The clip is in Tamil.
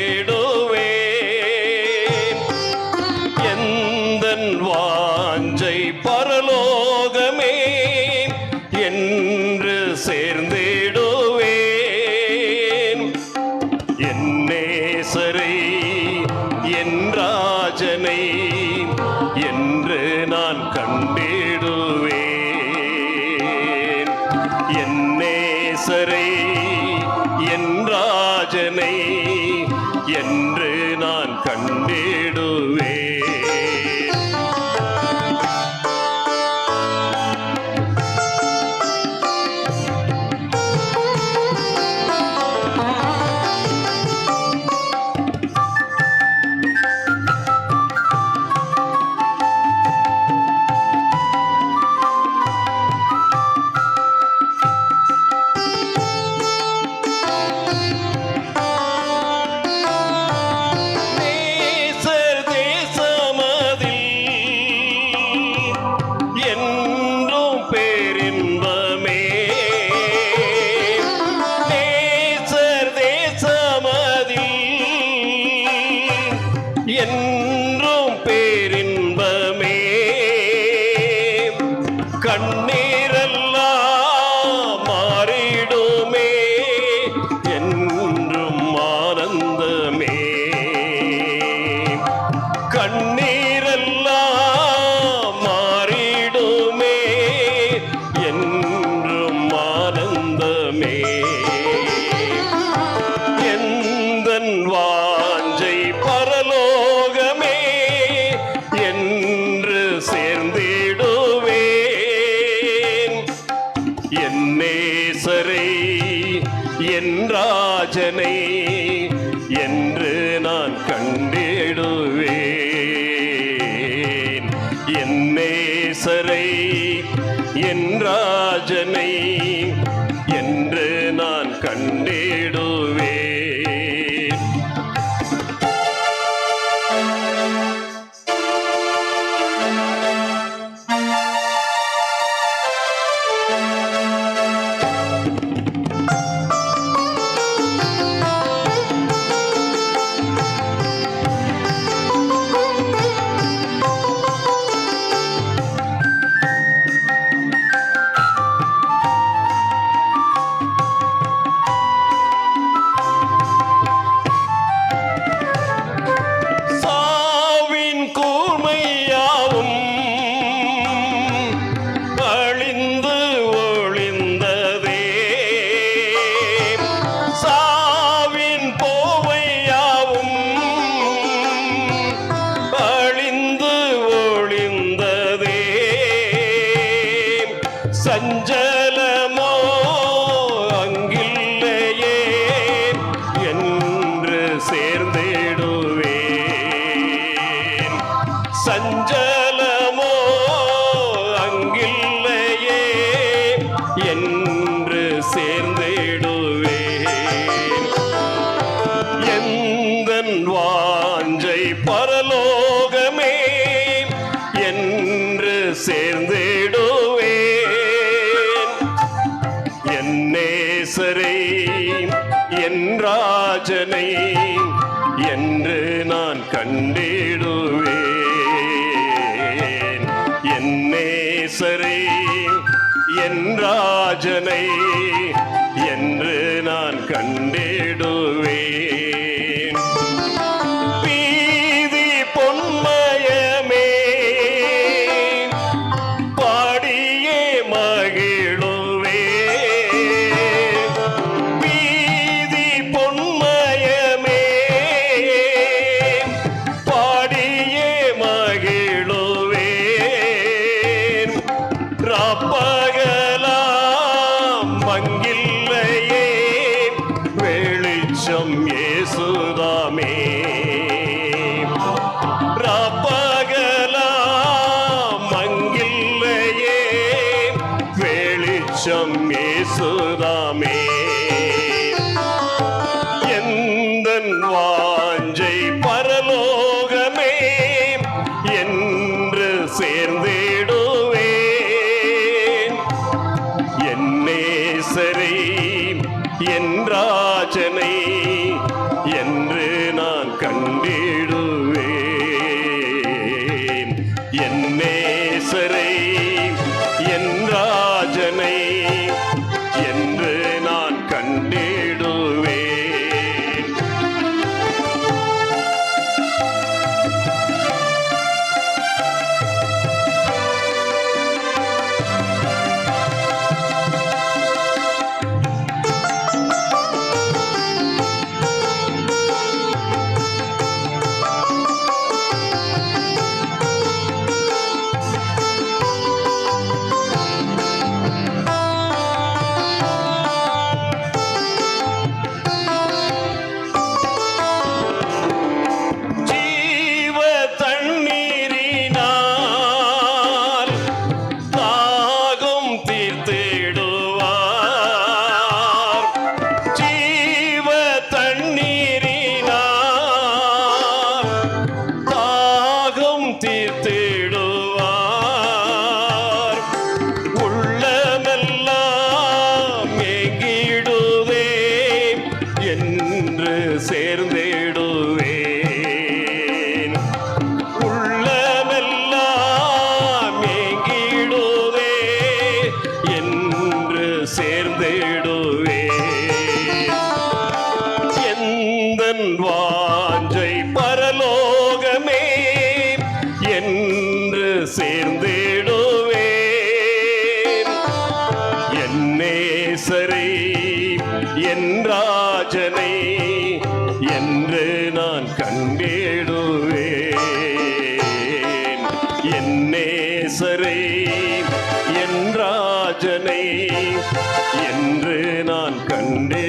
தேடுவே. எந்த வாஞ்சை பரலோகமே என்று சேர்ந்திடுவேன். என்னே சரை என் ராஜனை என்று நான் கண்டிடுவேன். என்னே சரை என் ராஜனை and நேசரை என் ராஜனை என்று நான் கண்டிடுவேன். என் நேசரை என் சஞ்சலமோ அங்கில்லையே என்று சேர்ந்திடுவேன். சஞ்சலமோ அங்கில்லையே என்று சேர்ந்திடுவேன். எந்தன் வாஞ்சை பரலோ ராஜனை என்று நான் கண்டிடுவேன். என் நேசரே என் ராஜனை வெளிச்சம் ஏசுதாமே. ராப்பகலாம் மங்கில்லையே வெளிச்சம் இயேசுதாமே எந்தன் வாஞ்சை பரலோகமே என்று சேர்ந்திடுவேன். என் நேசரை என் என்று சேர்ந்திடுவேன். என்னே சரி என் ராஜனை என்று நான் கண்டிடுவேன். என்னே சரி என் ராஜனை என்று நான் கண்டே